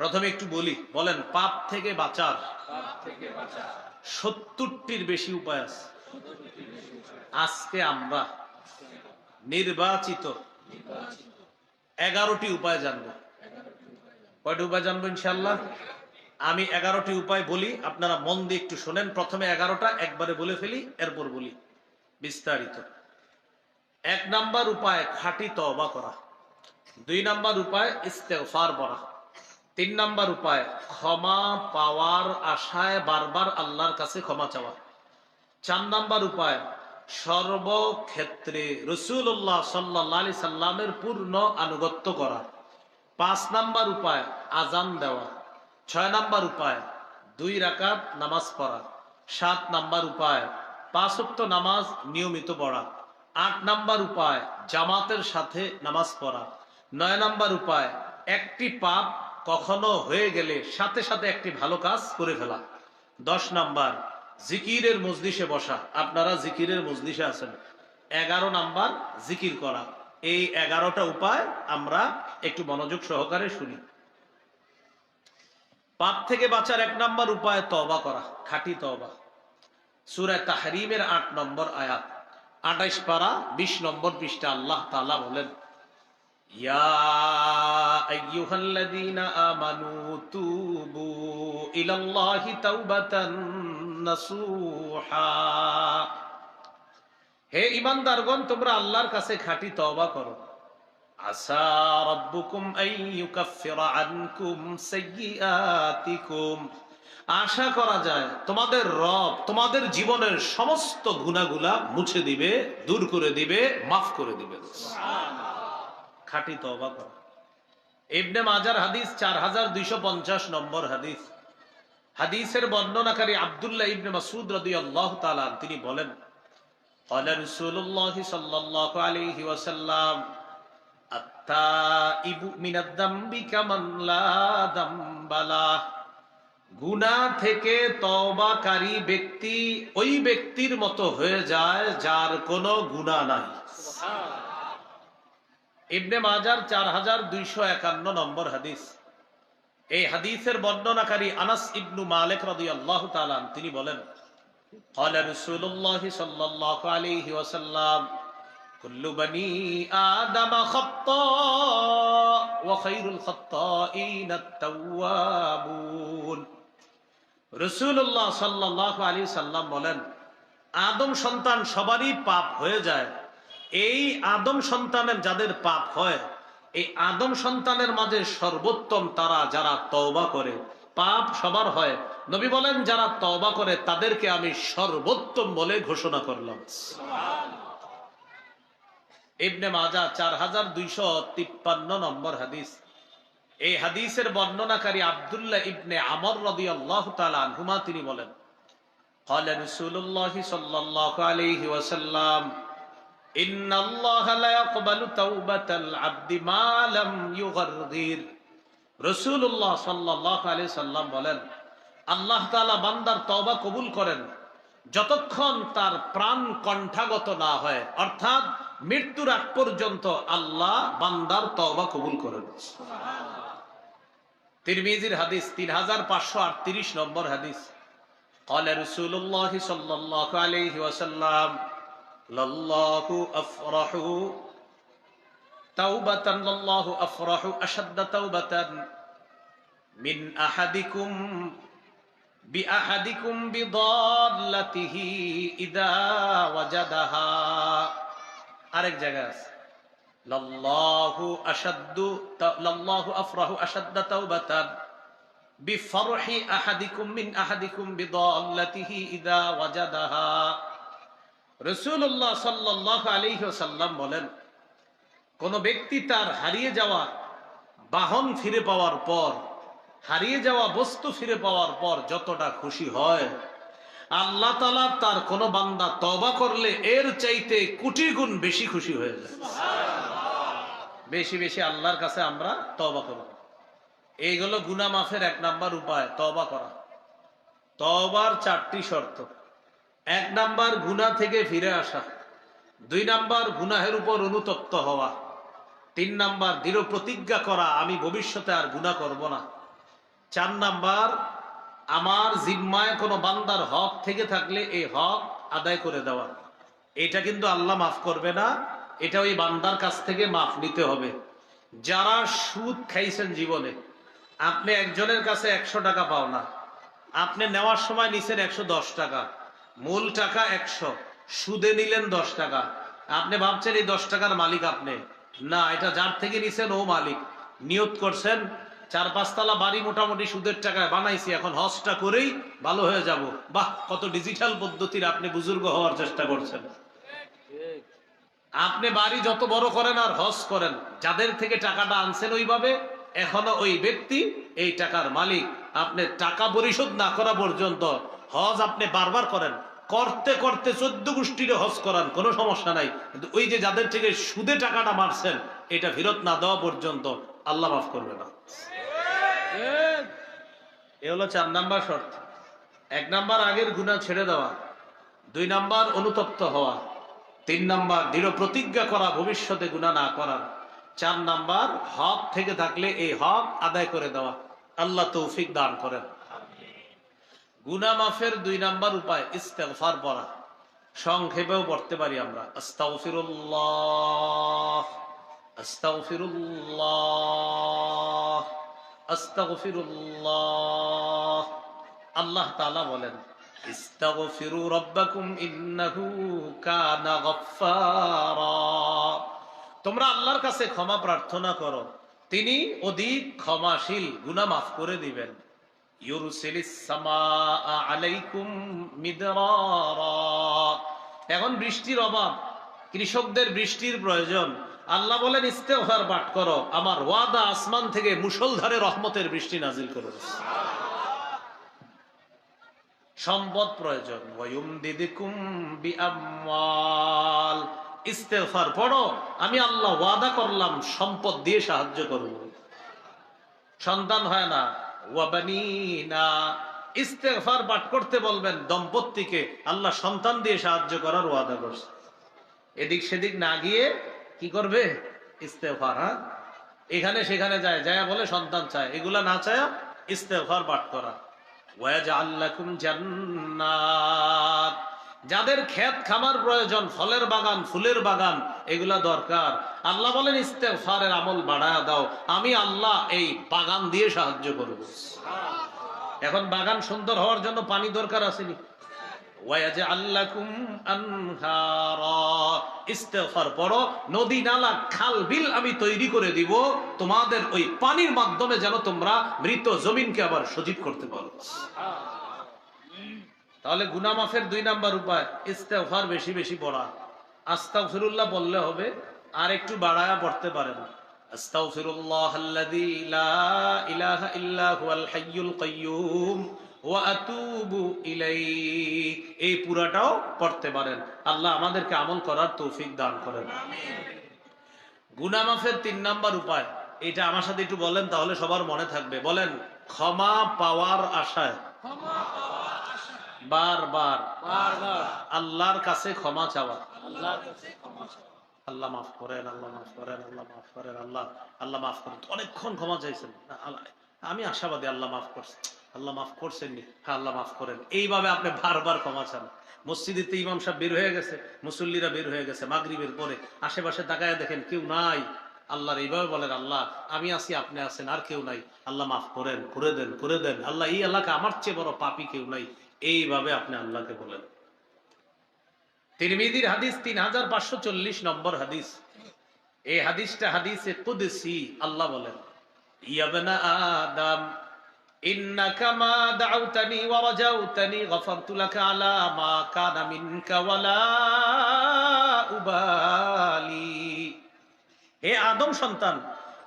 প্রথমে একটু বলি বলেন পাপ থেকে বাঁচার সত্তরটির বেশি উপায় আছে। আজকে আমরা নির্বাচিত এগারোটি উপায় জানব। কয়টি উপায় জানব ইনশাল্লাহ আমি এগারোটি উপায় বলি আপনারা মন দিয়ে একটু শোনেন। প্রথমে এগারোটা একবারে বলে ফেলি এরপর বলি বিস্তারিত। এক নাম্বার উপায় খাঁটি তবা করা। দুই নাম্বার উপায় ইস্তেফার পড়া। তিন নাম্বার উপায়, ক্ষমা পাওয়ার আশায় বারবার আল্লাহর কাছে ক্ষমা চাওয়া। চার নাম্বার উপায়, সর্বক্ষেত্রে রসুল্লাহ সাল্লি সাল্লামের পূর্ণ আনুগত্য করা। পাঁচ নাম্বার উপায়, আজান দেওয়া। ছয় নাম্বার উপায়, দুই রাকাত নামাজ পড়া। সাত নাম্বার উপায় পাঁচক্ত নামাজ নিয়মিত পড়া। আট নাম্বার উপায়, জামাতের সাথে নামাজ পড়া। নয় নাম্বার উপায়, একটি পাপ কখনো হয়ে গেলে সাথে সাথে একটি ভালো কাজ করে ফেলা। দশ নাম্বার, জিকিরের মজলিসে বসা। আপনারা জিকিরের মজলিসে আছেন। এগারো নাম্বার, জিকির করা। এই এগারোটা উপায় আমরা একটু মনোযোগ সহকারে শুনি। পাপ থেকে বাঁচার এক নাম্বার উপায় তবা করা, খাঁটি তবা সুরায় তাহরিমের আট নম্বর আয়াত। আঠাইশ পারা, বিশ নম্বর পৃষ্ঠা আল্লাহ তালা বলেন ইয়া আইয়ুহাল্লাযীনা আমানু তুবু ইলাল্লাহি তাওবাতান নাসুহা হে ইমানদারগণ, তোমরা আল্লাহর কাছে খাঁটি তওবা করো। আসা রব্বুকুম আনকুম আশা করা যায় তোমাদের রব তোমাদের জীবনের সমস্ত গুণাগুলা মুছে দিবে, দূর করে দিবে, মাফ করে দিবে। খাটি তবা করা। ইবনে মাজার হাদিস চার হাজার দুইশো পঞ্চাশ নম্বর হাদিস। হাদিসের বর্ণনাকারী আবদুল্লাহ ইবনে মাসুদ রদি আল্লাহ তালা তিনি বলেন গুনা থেকে তবাকারী ব্যক্তি ওই ব্যক্তির মতো হয়ে যায় যার কোনো গুণা নাই। ইবনে মাজার চার হাজার দুইশো একান্ন নম্বর হাদিস এই হাদিসের বর্ণনাকারী আনাস ইবনু মালিক রাদিয়াল্লাহু তাআলা তিনি বলেন قال رسول الله صلى الله عليه وسلم كل بني آدم خطاء وخير الخطائين التوابون রসুল্লাহ সাল্লাহ আলী সাল্লাম বলেন আদম সন্তান সবারই পাপ হয়ে যায় এই আদম সন্তানের যাদের পাপ হয় এই আদম সন্তানের মাঝে সর্বোত্তম তারা যারা তওবা করে পাপ সবার হয় নবী বলেন যারা তওবা করে তাদেরকে আমি সর্বোত্তম বলে ঘোষণা করলাম ইবনে মাজা চার হাজার দুইশো তিপ্পান্ন নম্বর হাদিস এই হাদিসের বর্ণনাকারী আব্দুল্লাহ ইবনে আমর রদি আল্লাহ আনহুমা তিনি বলেন قال رسول الله صلى الله عليه وسلم রসুল্লাহ সাল্লাহ আলি সাল্লাম বলেন আল্লাহ তালা বান্দার তবা কবুল করেন যতক্ষণ তার প্রাণ কণ্ঠাগত না হয় অর্থাৎ মৃত্যুর আগ পর্যন্ত আল্লাহ বান্দার তবা কবুল করেন তিরমিজির হাদিস তিন হাজার পাঁচশো আটত্রিশ নম্বর হাদিস قال رسول الله صلى الله عليه وسلم لله أفرح توبة لله أفرح أشد توبة من أحدكم بأحدكم بضالته إذا وجدها আরেক জায়গা আছে লাল্লাহু আশাদ্দু লাল্লাহু আফরাহু আশাদ্দা তাওবাতান বিফরহি আহাদিকুম মিন আহাদিকুম বিদাল্লাতিহি ইযা ওয়াজাদাহা রাসূলুল্লাহ সাল্লাল্লাহু আলাইহি ওয়াসাল্লাম বলেন কোন ব্যক্তি তার হারিয়ে যাওয়া বাহন ফিরে পাওয়ার পর হারিয়ে যাওয়া বস্তু ফিরে পাওয়ার পর যতটা খুশি হয় আল্লাহ তালা তার কোন বান্দা তবা করলে এর চাইতে কোটি গুণ বেশি খুশি হয়ে যায়। বেশি বেশি আল্লাহর কাছে আমরা তবা করব। এইগুলো গুনা মাফের এক নাম্বার উপায় তবা করা। তবার চারটি শর্ত। এক নাম্বার গুনা থেকে ফিরে আসা, দুই নাম্বার গুনাহের উপর অনুতপ্ত হওয়া, তিন নাম্বার দৃঢ় প্রতিজ্ঞা করা, আমি ভবিষ্যতে আর গুণা করব না। চার নাম্বার, আমার জিম্মায় কোনো বান্দার হক থেকে থাকলে এই হক আদায় করে দেওয়া। এটা কিন্তু আল্লাহ মাফ করবে না, এটা ওই বান্দার কাছ থেকে মাফ নিতে হবে। যারা সুদ খাইছেন জীবনে, আপনি একজনের কাছে একশো টাকা পাও না, আপনি নেওয়ার সময় নিছেন একশো দশ টাকা মূল টাকা একশো। সুদে নিলেন দশ টাকা। আপনি ভাবছেন এই দশ টাকার মালিক আপনি। না, এটা যার থেকে নিছেন ও মালিক। নিয়ত করছেন, চার পাঁচতলা বাড়ি মোটামুটি সুদের টাকায় বানাইছি, এখন হজটা করেই ভালো হয়ে যাব। বাহ, কত ডিজিটাল পদ্ধতির আপনি বুজুর্গ হওয়ার চেষ্টা করছেন। আপনি বাড়ি যত বড় করেন আর হজ করেন, যাদের থেকে টাকাটা আনছেন ওইভাবে, এখনও ওই ব্যক্তি, এই টাকার মালিক। আপনি টাকা পরিশোধ না করা পর্যন্ত হজ আপনি বারবার করেন। করতে করতে চোদ্দ গোষ্ঠীর হজ করান কোনো সমস্যা নাই। কিন্তু ওই যে যাদের থেকে সুদে টাকাটা মারছেন এটা ফেরত না দেওয়া পর্যন্ত আল্লাহ মাফ করবে না। এ হলো চার নাম্বার শর্ত। এক নাম্বার আগের গুণা ছেড়ে দেওয়া, দুই নাম্বার অনুতপ্ত হওয়া, তিন নাম্বার দৃঢ় প্রতিজ্ঞা করা, ভবিষ্যতে গুণা না করার, চার নাম্বার হক থেকে থাকলে এই হক আদায় করে দেওয়া। আল্লাহ তৌফিক দান করেন। গুনা মাফের দুই নাম্বার উপায়, ইস্তেগফার পড়া। সংক্ষেপেও পড়তে পারি আমরা। আল্লাহ বলেন কানা তোমরা আল্লাহর কাছে ক্ষমা প্রার্থনা করো। তিনি অধিক ক্ষমাশীল, গুনাহ মাফ করে দিবেন। এখন বৃষ্টির অভাব, কৃষকদের বৃষ্টির প্রয়োজন। আল্লাহ বলেন, ইস্তেগফার পাঠ করো। আমার ওয়াদা আসমান থেকে মুষলধারে রহমতের বৃষ্টি নাজিল করে। সম্পদ প্রয়োজন। ইস্তেগফার পড়ো। আমি আল্লাহ ওয়াদা করলাম, সম্পদ দিয়ে সাহায্য করব। সন্তান হয় না। ওয়াবানিনা। পাঠ করতে বলবেন, দম্পতিকে। আল্লাহ সন্তান দিয়ে সাহায্য করার ওয়াদা করছে। এদিক সেদিক না গিয়ে কি করবে? ইস্তেগফার হ্যাঁ? এখানে সেখানে যায় যায় বলে সন্তান চায়। এগুলা না চায় ইস্তেগফার পাঠ করা। ওয়াজ আল্লাহ জান্নাত। যাদের ক্ষেত খামার প্রয়োজন, ফলের বাগান, ফুলের বাগান, এগুলা দরকার। আল্লাহ বলেন, ইস্তেগফারের আমল বাড়ায় দাও। আমি আল্লাহ এই বাগান দিয়ে সাহায্য করব। এখন বাগান সুন্দর হওয়ার জন্য পানি দরকার আসেনি। নদী, নালা, খাল, বিল আমি তৈরি করে দিব। তোমাদের ওই পানির মাধ্যমে যেন তোমরা মৃত জমিনকে আবার সজীব করতে পারো। তাহলে গুনা মাফের দুই নাম্বার উপায়, ইস্তেগফার বেশি বেশি পড়া। আস্তাগফিরুল্লাহ বললে হবে, আর একটু বাড়ায়া পড়তে আতুবু ইলাইহি। এই পুরাটাও পড়তে পারেন। আল্লাহ আমাদেরকে আমল করার তৌফিক দান করেন। গুনা মাফের তিন নাম্বার উপায়, এটা আমার সাথে একটু বলেন, তাহলে সবার মনে থাকবে। বলেন, ক্ষমা পাওয়ার আশায়। বারবার আল্লাহর কাছে ক্ষমা চাওয়া। আল্লাহ মাফ করেন আল্লাহ মাফ করেন আল্লাহ মাফ করেন আল্লাহ আল্লাহ মাফ করেন। অনেকক্ষণ ক্ষমা চাইছেন। আমি আশাবাদী আল্লাহ মাফ করছেন। আল্লাহ মাফ করছেন হ্যাঁ আল্লাহ মাফ করেন। এইভাবে আপনি বারবার ক্ষমা চান। মসজিদে ইমাম সাহেব বের হয়ে গেছে মুসল্লিরা বের হয়ে গেছে মাগরিবের পরে। আশেপাশে তাকায় দেখেন কেউ নাই। আল্লাহর এইভাবে বলেন আল্লাহ আমি আছি আপনি আছেন আর কেউ নাই। আল্লাহ মাফ করেন করে দেন করে দেন। আল্লাহ এই এলাকা আমার চেয়ে বড় পাপি কেউ নাই। এইভাবে আপনি আল্লাহকে বলেন। তিরমিদির হাদিস তিন হাজার পাঁচশো চল্লিশ নম্বর হাদিস। এই হাদিসটা হাদিসে কুদসি, আল্লাহ বলেন, ইয়াবনা আদম, ইন্নাকা মা দাউতানি ওয়া রাজাউতানি গফারতু লাকা আলা মা কানা মিনকা ওয়ালা উবালি। হে আদম সন্তান,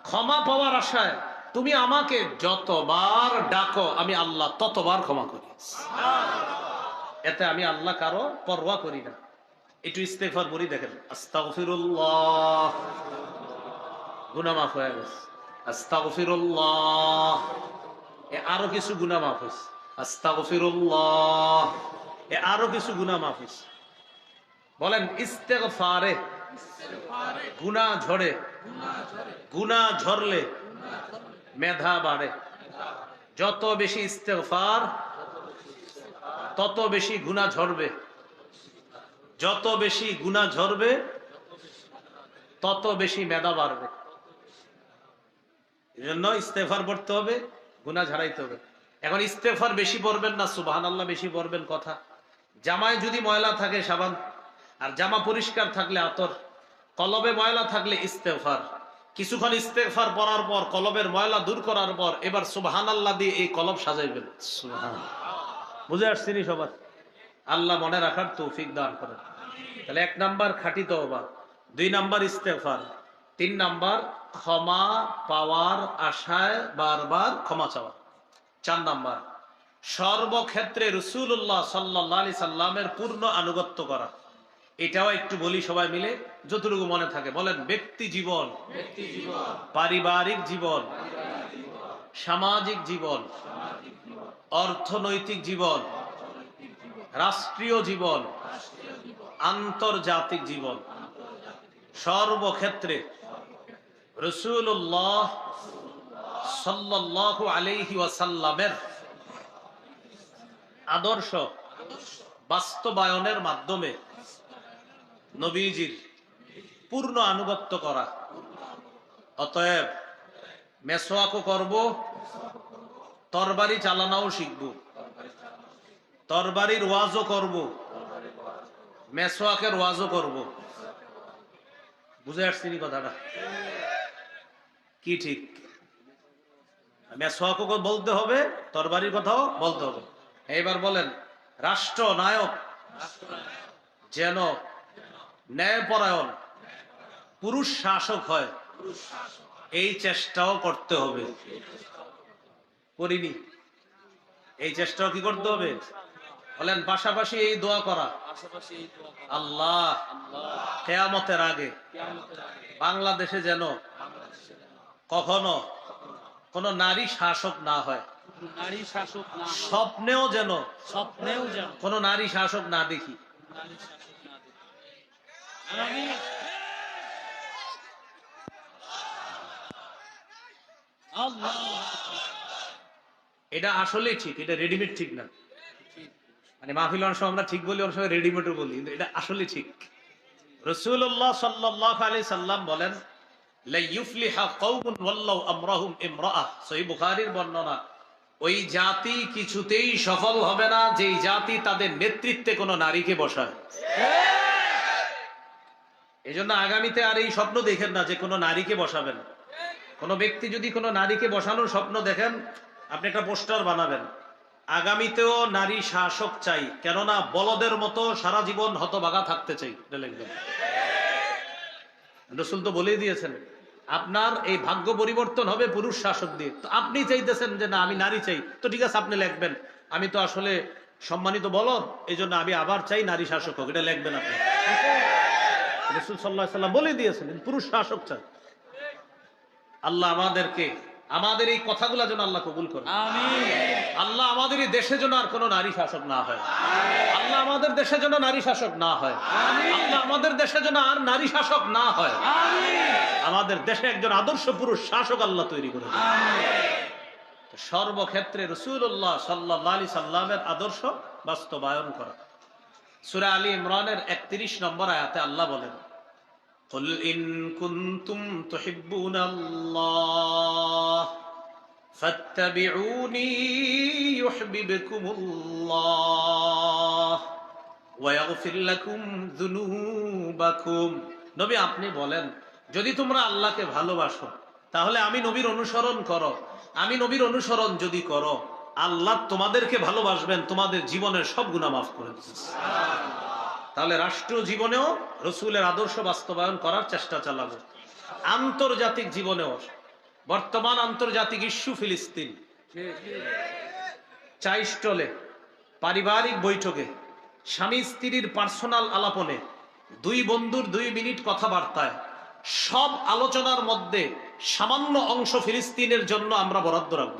ক্ষমা পাওয়ার আশায় তুমি আমাকে যতবার ডাকো, আমি আল্লাহ ততবার ক্ষমা করি। এতে আমি আল্লাহ কারও পরোয়া করি না। একটু ইস্তেফার বলি দেখেন, আস্তাগফিরুল্লাহ। মাফ হয়ে গেছে। এ আরও কিছু গুনাহ মাফ হয়েছে। এ আরও কিছু গুনাহ মাফ হয়েছে। বলেন, ইস্তেগফারে গুনাহ ঝরে। গুনাহ ঝরলে মেধা বাড়ে। যত বেশি ইস্তেগফার, তত বেশি গুনাহ ঝরবে। যত বেশি গুনাহ ঝরবে, তত বেশি মেধা বাড়বে। এই জন্য ইস্তেফার পড়তে হবে, গুনাহ ঝাড়াইতে হবে। এখন ইস্তেফার বেশি পড়বেন না সুবাহান আল্লাহ বেশি পড়বেন কথা। জামায় যদি ময়লা থাকে সাবান, আর জামা পরিষ্কার থাকলে আতর, কলবে ময়লা থাকলে ইস্তেফার কিছুক্ষণ ইস্তেফার পড়ার পর কলবের ময়লা দূর করার পর এবার সুবাহান আল্লাহ দিয়ে এই কলব সাজাইবেন। বুঝে আসছি নি সবার? আল্লাহ মনে রাখার তৌফিক দান করেন। তাহলে এক নাম্বার খাঁটি তওবা দুই নাম্বার ইস্তেফার তিন নাম্বার ক্ষমা পাওয়ার আশায় বারবার ক্ষমা চাওয়া। চার নাম্বার সর্বক্ষেত্রে রসুল্লাহ সাল্লাহ সাল্লামের পূর্ণ আনুগত্য করা। এটাও একটু বলি সবাই মিলে যতটুকু মনে থাকে। বলেন ব্যক্তি জীবন। পারিবারিক জীবন। সামাজিক জীবন। অর্থনৈতিক জীবন। রাষ্ট্রীয় জীবন। আন্তর্জাতিক জীবন। সর্বক্ষেত্রে রসুল্লাহ সাল্লাল্লাহু আলাইহি ওয়াসাল্লামের আদর্শ। বাস্তবায়নের মাধ্যমে নবীজির পূর্ণ আনুগত্য করা। অতএব মেসোয়াকও করব, তরবারি চালানাও শিখব, তরবারির ওয়াজও করব, মেসোয়াকের ওয়াজও করব। বুঝে আসছি কথাটা? কি ঠিক? মেসোয়াকও বলতে হবে, তরবারির কথাও বলতে হবে। এইবার বলেন, রাষ্ট্র নায়ক যেন ন্যায়পরায়ণ। পুরুষ শাসক হয়। এই চেষ্টাও করতে হবে। করিনি। এই চেষ্টাও কি করতে হবে? বলেন পাশাপাশি এই দোয়া করা। আল্লাহ কেয়ামতের আগে বাংলাদেশে যেন কখনো কোন নারী শাসক না হয়। নারী শাসক না হয়। স্বপ্নেও যেন স্বপ্নেও যেন কোন নারী শাসক না দেখি নারী শাসক না দেখে আমি আল্লাহ এটা আসলেই ঠিক, এটা রেডিমেড ঠিক না। মানে মাহফিল অনেক সময় আমরা ঠিক বলি, অনেক সময় রেডিমেডও বলি, কিন্তু এটা আসলে ঠিক। রসুল্লাহ সাল্লাহ আলি সাল্লাম বলেন কিছুতেই সফল হবে না, যেই জাতি তাদের নেতৃত্বে কোনো নারীকে বসায়। এই জন্য আগামীতে আর এই স্বপ্ন দেখেন না যে কোনো নারীকে বসাবেন। কোনো ব্যক্তি যদি কোনো নারীকে বসানোর স্বপ্ন দেখেন, আপনি একটা পোস্টার বানাবেন। আগামীতেও নারী শাসক চাই, কেননা বলদের মতো সারা জীবন হতবাগা থাকতে চাই লিখবেন। রসুল তো বলেই দিয়েছেন, আপনার এই ভাগ্য পরিবর্তন হবে পুরুষ শাসক দিয়ে। তো আপনি চাইতেছেন যে না, আমি নারী চাই। তো ঠিক আছে, আপনি লিখবেন। আমি তো আসলে সম্মানিত বলদ এই জন্য আমি আবার চাই নারী শাসক হোক, এটা লিখবেন আপনি। রসুল সাল্লাহ সাল্লাম বলে দিয়েছেন পুরুষ শাসক চান। আল্লাহ আমাদেরকে আমাদের এই কথাগুলো যেন আল্লাহ কবুল করে। আল্লাহ আমাদের এই দেশে যেন আর কোনো নারী শাসক না হয়। আল্লাহ আমাদের দেশে যেন নারী শাসক না হয়। আল্লাহ আমাদের দেশে যেন আর নারী শাসক না হয়। আমাদের দেশে একজন আদর্শ পুরুষ শাসক আল্লাহ তৈরি করে সর্বক্ষেত্রে রসুল্লাহ সাল্লাহ আলি সাল্লামের আদর্শ বাস্তবায়ন করা। সুরা আলী ইমরানের একত্রিশ নম্বর আয়াতে আল্লাহ বলেন قل إن كنتم تحبون الله فاتبعوني يحببكم الله ويغفر لكم ذنوبكم নবী আপনি বলেন যদি তোমরা আল্লাহকে ভালোবাসো তাহলে আমি নবীর অনুসরণ করো আমি নবীর অনুসরণ যদি করো আল্লাহ তোমাদেরকে ভালোবাসবেন, তোমাদের জীবনের সব গুণা মাফ করে তাহলে রাষ্ট্রীয় জীবনেও রসুলের আদর্শ বাস্তবায়ন করার চেষ্টা চালাবো। আন্তর্জাতিক জীবনেও, বর্তমান আন্তর্জাতিক ইস্যু ফিলিস্তিন। চাই স্টলে, পারিবারিক বৈঠকে, স্বামী স্ত্রীর পার্সোনাল আলাপনে, দুই বন্ধুর দুই মিনিট কথাবার্তায়, সব আলোচনার মধ্যে সামান্য অংশ ফিলিস্তিনের জন্য আমরা বরাদ্দ রাখব।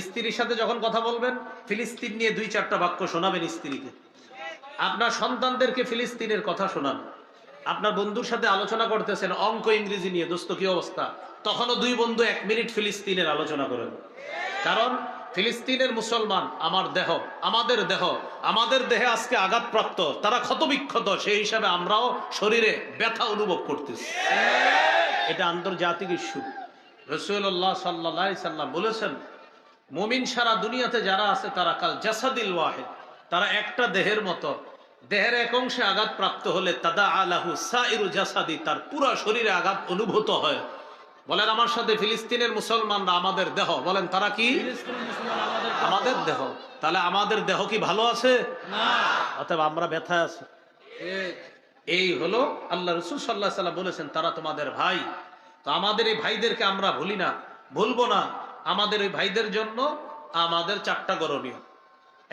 স্ত্রীর সাথে যখন কথা বলবেন, ফিলিস্তিন নিয়ে দুই চারটা বাক্য শোনাবেন স্ত্রীকে। আপনার সন্তানদেরকে ফিলিস্তিনের কথা শোনান। আপনার বন্ধুর সাথে আলোচনা করতেছেন, অঙ্ক ইংরেজি নিয়ে, দোস্ত, কি অবস্থা? তখনও দুই বন্ধু এক মিনিট ফিলিস্তিনের আলোচনা করেন। কারণ ফিলিস্তিনের মুসলমান আমার দেহ, আমাদের দেহ, আমাদের দেহে আজকে আঘাতপ্রাপ্ত, তারা ক্ষতবিক্ষত, সেই হিসাবে আমরাও শরীরে ব্যথা অনুভব করতেছি। এটা আন্তর্জাতিক ইস্যু। রসুল্লাহ সাল্লা সাল্লাম বলেছেন মুমিন সারা দুনিয়াতে যারা আছে তারা কাল জাসাদিল ওয়াহেদ। তারা একটা দেহের মতো। দেহের এক অংশে আঘাত প্রাপ্ত হলে তাদা আলাহু সাইরু জাসাদি তার পুরো শরীরে আঘাত অনুভূত হয়। বলেন আমার সাথে ফিলিস্তিনের মুসলমানরা আমাদের দেহ বলেন তারা কি? আমাদের দেহ। তাহলে আমাদের দেহ কি ভালো আছে? অতএব আমরা ব্যথা আছি। এই। হলো আল্লাহ রসুল সাল্লাহ সাল্লাম বলেছেন তারা তোমাদের ভাই। তো আমাদের এই ভাইদেরকে আমরা ভুলি না ভুলবো না। আমাদের এই ভাইদের জন্য আমাদের চারটা করণীয়।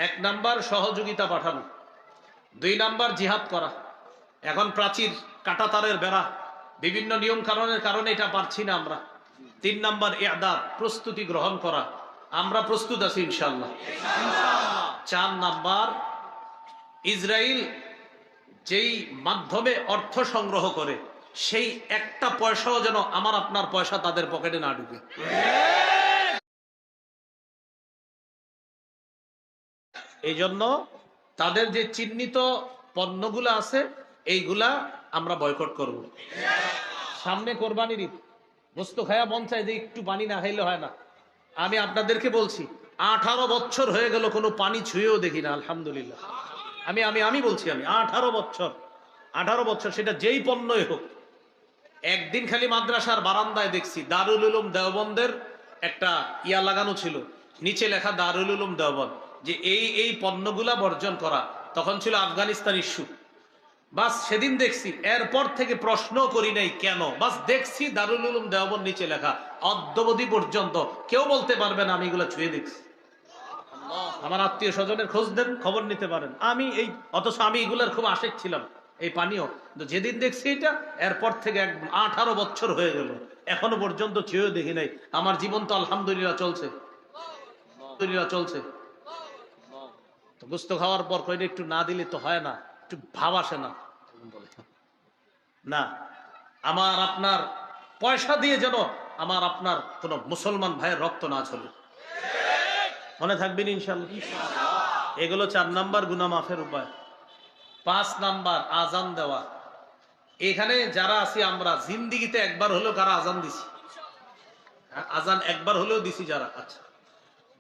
এক নাম্বার, সহযোগিতা পাঠানো। দুই নাম্বার, জিহাদ করা। এখন প্রাচীর কাটাতারের বেড়া। বিভিন্ন নিয়ম কারণের কারণে এটা পারছি না আমরা। তিন নাম্বার এদাদ প্রস্তুতি গ্রহণ করা। আমরা প্রস্তুত আছি ইনশাল্লাহ চার নাম্বার ইসরায়েল যেই মাধ্যমে অর্থ সংগ্রহ করে, সেই একটা পয়সাও যেন আমার আপনার পয়সা তাদের পকেটে না ঢুকে। এই জন্য তাদের যে চিহ্নিত পণ্যগুলো আছে, এইগুলা আমরা বয়কট করব। সামনে কোরবানির ঈদ। গোস্ত খায়া মন চায় যে একটু পানি না খাইলে হয় না। আমি আপনাদেরকে বলছি, আঠারো বছর হয়ে গেল কোনো পানি ছুঁয়েও দেখি না, আলহামদুলিল্লাহ। আমি আমি আমি বলছি আমি, আঠারো বছর। আঠারো বছর সেটা যেই পণ্যই হোক। একদিন খালি মাদ্রাসার বারান্দায় দেখছি, দারুল উলুম দেওবন্দের একটা ইয়া লাগানো ছিল। নিচে লেখা দারুল উলুম দেওবন্দ। যে এই এই পণ্যগুলা বর্জন করা। তখন ছিল আফগানিস্তান ইস্যু বাস সেদিন দেখছি, এরপর থেকে প্রশ্ন করি নাই কেন। বাস দেখছি দারুল উলুম দেওবন্দ নিচে লেখা, অদ্যবধি পর্যন্ত। কেউ বলতে পারবে না, আমি এগুলো ছুঁয়ে দেখছি। আমার আত্মীয় স্বজনের খোঁজ দেন, খবর নিতে পারেন। আমি এই, অথচ আমি এগুলার খুব আশেক ছিলাম, এই পানীয়। কিন্তু যেদিন দেখছি এটা, এরপর থেকে এক আঠারো বছর হয়ে গেল। এখনও পর্যন্ত ছুঁয়েও দেখি নাই। আমার জীবন তো আলহামদুলিল্লাহ চলছে। আলহামদুলিল্লাহ চলছে। তো গুস্ত খাওয়ার পর কইলে একটু না দিলে তো হয় না, একটু ভাব আসে না। না, আমার আপনার পয়সা দিয়ে যেন আমার আপনার কোন মুসলমান ভাইয়ের রক্ত না ঝরে। মনে থাকবেন ইনশাল্লাহ এগুলো চার নাম্বার গুনা মাফের উপায়। পাঁচ নাম্বার আজান দেওয়া। এখানে যারা আছি আমরা, জিন্দিগিতে একবার হলেও কারা আজান দিছি? আজান একবার হলেও দিছি যারা। আচ্ছা।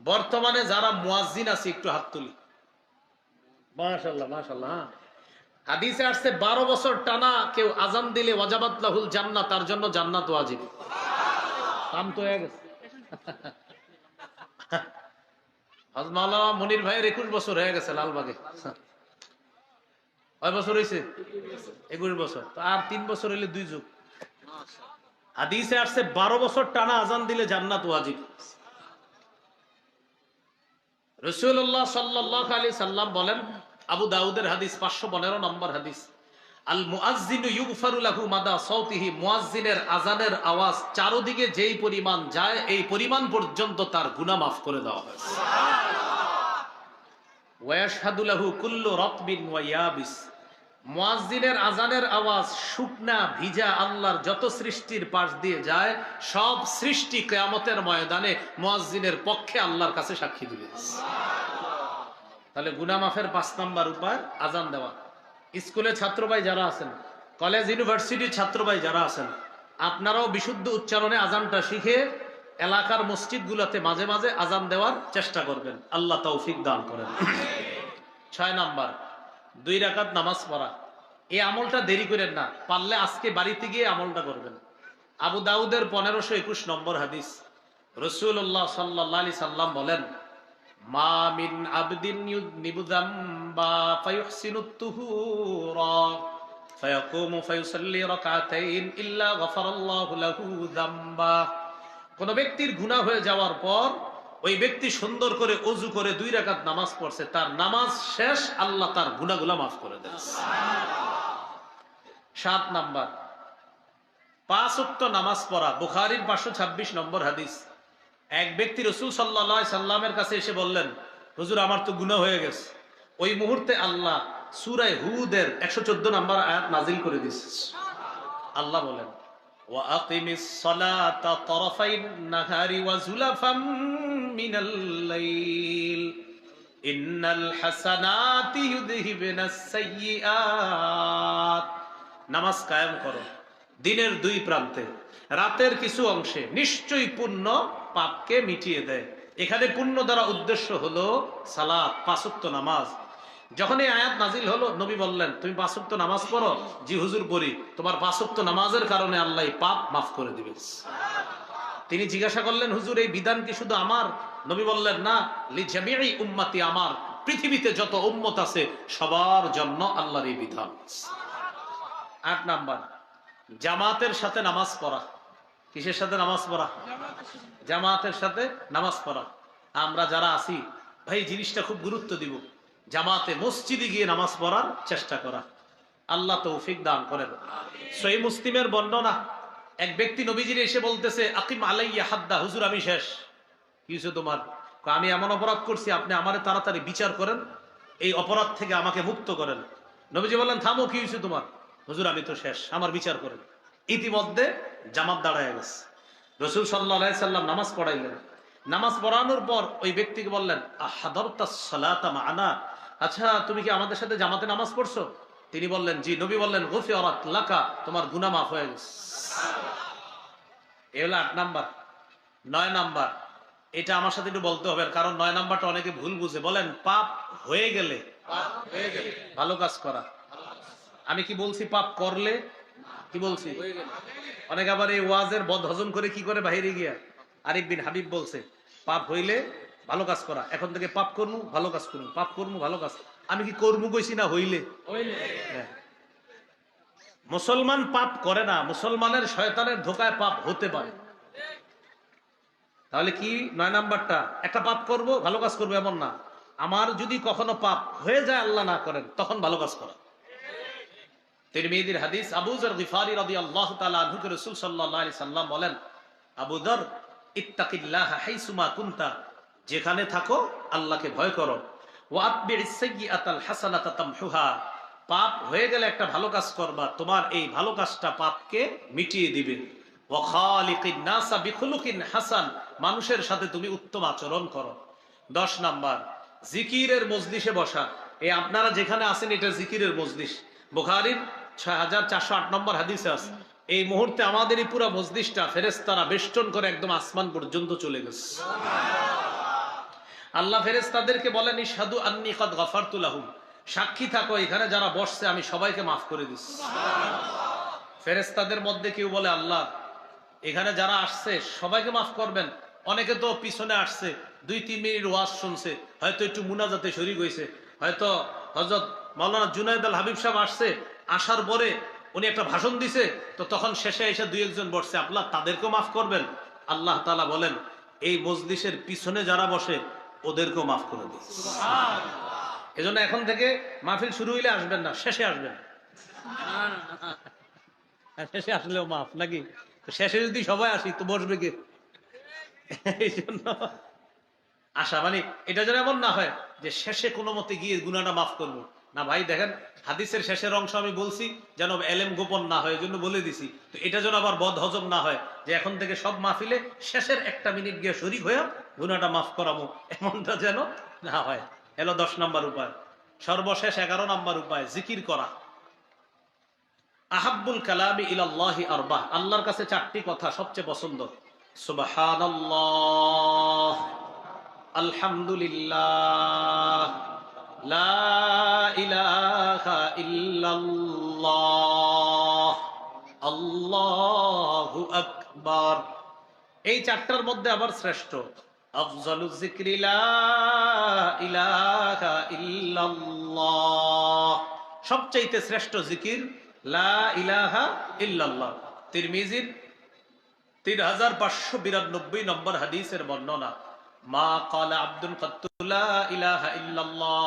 বর্তমানে যারা মুয়াজ্জিন আছে, একটু হাত তুলি। মনির ভাইয়ের একুশ বছর হয়ে গেছে লালবাগে। কয় বছর হয়েছে একুশ বছর। আর তিন বছর হইলে দুই যুগ। হাদিসে আসছে, বারো বছর টানা আজান দিলে জান্নাত ওয়াজিব। রসুল্লাহ সাল্লাহ আলী সাল্লাম বলেন আবু দাউদের হাদিস পাঁচশো পনেরো নম্বর হাদিস। আল মুআজ্জিনু ইউগফারু লাহু মাদা সাউতিহি মুআজ্জিনের আজানের আওয়াজ চারদিকে যেই পরিমাণ যায় এই পরিমাণ পর্যন্ত তার গুনাহ মাফ করে দেওয়া হয় ওয়াশহাদু লাহু কুল্লু রাতবিন ওয়া ইয়াবিস। মুয়াজ্জিনের আজানের আওয়াজ শুকনা, ভিজা, আল্লাহর যত সৃষ্টির পাশ দিয়ে যায়, সব সৃষ্টি কিয়ামতের ময়দানে মুয়াজ্জিনের পক্ষে আল্লাহর কাছে সাক্ষী দিবে। তাহলে গুনাহ মাফের পাঁচ নাম্বার উপায়, আজান দেওয়া। স্কুলে ছাত্র ভাই যারা আছেন, কলেজ, ইউনিভার্সিটির ছাত্র ভাই যারা আছেন, আপনারাও বিশুদ্ধ উচ্চারণে আজানটা শিখে এলাকার মসজিদগুলোতে মাঝে মাঝে আজান দেওয়ার চেষ্টা করবেন। আল্লাহ তৌফিক দান করেন। ছয় নাম্বার দুই রাকাত নামাজ পড়া। এই আমলটা দেরি করেন না, পারলে আজকে বাড়িতে গিয়ে আমলটা করবেন। আবু দাউদের পনেরোশো একুশ নম্বর হাদিস। রসুল্লাহ সাল্লাহ আলি সাল্লাম বলেন কোন ব্যক্তির গুনাহ হয়ে যাওয়ার পর ওই ব্যক্তি সুন্দর করে অজু করে দুই রাকাত নামাজ পড়ছে, তার নামাজ শেষ, আল্লাহ তার গুনাহগুলো মাফ করে দেন। সাত নাম্বার। পাঁচ উক্ত নামাজ পড়া, বুখারীর পাঁচশো ছাব্বিশ নম্বর হাদিস। এক ব্যক্তি রসুল সাল্লা সাল্লামের কাছে এসে বললেন, হুজুর, আমার তো গুনাহ হয়ে গেছে। ওই মুহূর্তে আল্লাহ সুরায় হুদের একশো চোদ্দ নাম্বার আয়াত নাজিল করে দিচ্ছে আল্লাহ বলেন وأقم الصلاة طرفي النهار وزلفا من الليل إن الحسنات يذهبن السيئات নামাজ কায়েম করো দিনের দুই প্রান্তে রাতের কিছু অংশে নিশ্চয়ই পুণ্য পাপকে মিটিয়ে দেয় এখানে পুণ্য দ্বারা উদ্দেশ্য হলো সালাত পাঁচক্ত নামাজ যখন এই আয়াত নাজিল হলো, নবী বললেন, তুমি পাঁচক্ত নামাজ পড়ো? জি, হুজুর, পড়ি। তোমার পাঁচক্ত নামাজের কারণে আল্লাহ পাপ মাফ করে দিবে। তিনি জিজ্ঞাসা করলেন, হুজুর, এই বিধান কি শুধু আমার? নবী বললেন, না লি জামিই উম্মতি আমার। পৃথিবীতে যত উম্মত আছে, সবার জন্য আল্লাহর এই বিধান। আট নাম্বার, জামাতের সাথে নামাজ পড়া। কিসের সাথে নামাজ পড়া? জামাতের সাথে নামাজ পড়া। আমরা যারা আছি, ভাই, জিনিসটা খুব গুরুত্ব দিব। জামাতে মসজিদে গিয়ে নামাজ পড়ার চেষ্টা করা। আল্লাহ তৌফিক দান করেন। সই মুসলিমের বর্ণনা, এক ব্যক্তি নবীজির এসে বলতেছে, আকিম আলাইয়া হাদ্দা, হুজুর, আমি শেষ। কি হয়েছে তোমার? আমি এমন অপরাধ করছি, আপনি আমারে তাড়াতাড়ি বিচার করেন, এই অপরাধ থেকে আমাকে মুক্ত করেন। নবীজি বললেন, থামো, কি হয়েছে তোমার? হুজুর, আমি তো শেষ, আমার বিচার করেন। ইতিমধ্যে জামাত দাঁড়ায় গেছে। রসুল সাল্লাহ সাল্লাম নামাজ পড়াইলেন। নামাজ পড়ানোর পর ওই ব্যক্তিকে বললেন আনা আচ্ছা তুমি কি আমাদের সাথে জামাতে নামাজ পড়ছো? তিনি বললেন, জি। নবী বললেন গফি অরাত লাকা, তোমার গুনা মাফ হয়ে গেছে। এ হলো আট নাম্বার। নয় নাম্বার, এটা আমার সাথে একটু বলতে হবে কারণ নয় নাম্বারটা অনেকে ভুল বুঝে। বলেন, পাপ হয়ে গেলে ভালো কাজ করা। আমি কি বলছি, পাপ করলে? কি বলছি? অনেক আবার এই ওয়াজের বদ হজম করে কি করে বাইরে গিয়া? আরিফ বিন হাবিব বলছে, পাপ হইলে ভালো কাজ করা। এখন থেকে পাপ করমু ভালো কাজ করমু। পাপ করমু ভালো কাজ। আমি কি করমু কইছি না হইলে? হ্যাঁ। মুসলমান পাপ করে না মুসলমানের শয়তানের ধোকায় পাপ হতে পারে। তাহলে কি নয় নাম্বারটা? একটা পাপ করব ভালো কাজ করব এমন না। আমার যদি কখনো পাপ হয়ে যায় আল্লাহ না করেন তখন ভালো কাজ করা। তিরমিজির হাদিস আবু যর গিফারি রাদিয়াল্লাহু তাআলা আনহুকে রাসূল সাল্লাল্লাহু সাল্লাম বলেন আবু যর ইত্তাকিল্লাহ হাইসুমা কুনতা। যেখানে থাকো, আল্লাহকে ভয় করো। পাপ হয়ে গেলে একটা ভালো কাজ করবা, তোমার এই ভালো কাজটা পাপকে মিটিয়ে দিবে। হাসান। মানুষের সাথে তুমি উত্তম আচরণ করো। দশ নাম্বার, জিকিরের মজলিসে বসা। এই আপনারা যেখানে আছেন, এটা জিকিরের মজলিস। বুখারীর ছয় হাজার চারশো আট নম্বর হাদিসে আছে, এই মুহূর্তে আমাদের এই পুরো মসজিদটা ফেরেস্তারা বেষ্টন করে একদম আসমান পর্যন্ত চলে গেছে। আল্লাহ ফেরেস্তাদেরকে বলেন ইসাদু আন্নি কদ গফারতুলাহুম সাক্ষী থাকো, এখানে যারা বসছে, আমি সবাইকে মাফ করে দিচ্ছি। ফেরেস্তাদের মধ্যে কেউ বলে, আল্লাহ, এখানে যারা আসছে, সবাইকে মাফ করবেন। অনেকে তো পিছনে আসছে, দুই, তিন মিনিট ওয়াজ শুনছে, হয়তো একটু মুনাজাতে শরিক হয়েছে হয়তো হজরত মাওলানা জুনায়দ আল হাবিব সাহেব আসছে, আসার পরে উনি একটা ভাষণ দিছে, তো তখন শেষে এসে দুই একজন বসছে। আল্লাহ, তাদেরকেও মাফ করবেন। আল্লাহ তালা বলেন, এই মজলিসের পিছনে যারা বসে ওদেরকেও মাফ করে দিন। এজন্য এখন থেকে মাহফিল শুরু হইলে আসবেন না, শেষে আসবেন। আর শেষে আসলেও মাফ, নাকি? শেষে যদি সবাই আসি, তো বসবে কে? এই জন্য আশা মানে এটা যেন এমন না হয় যে শেষে কোনো মতে গিয়ে গুনাটা মাফ করব। না ভাই, দেখেন, হাদিসের শেষের অংশ আমি বলছি, যেন এলেম গোপন না হয় জন্য বলে দিছি। তো এটা যেন আবার বদ হজম না হয়, যে এখন থেকে সব মাহফিলে শেষের একটা মিনিট গিয়ে শরিক হয়ে গুনাটা মাফ করাবো এমনটা যেন না হয়। এলো দশ নাম্বার উপায়। সর্বশেষ এগারো নাম্বার উপায়, জিকির করা। আহাব্বুল কালামি ইলাল্লাহি আরবাহ। আল্লাহর কাছে চারটি কথা সবচেয়ে পছন্দ। সুবহানাল্লাহ, আলহামদুলিল্লাহ, লা ইলাহা আল্লাহু আকবার। এই চারটার মধ্যে আবার শ্রেষ্ঠ। আফজালু যিকরি লা ইলাহা ইল্লাল্লাহ। সবচাইতে শ্রেষ্ঠ জিকির লা ইলাহা ইল্লাল্লাহ। তিরমিজির তিন হাজার পাঁচশো বিরানব্বই নম্বর হাদিসের বর্ণনা, মা কালা আব্দুল কত্তুল্লাহ ইলাহা ইল্লাল্লাহ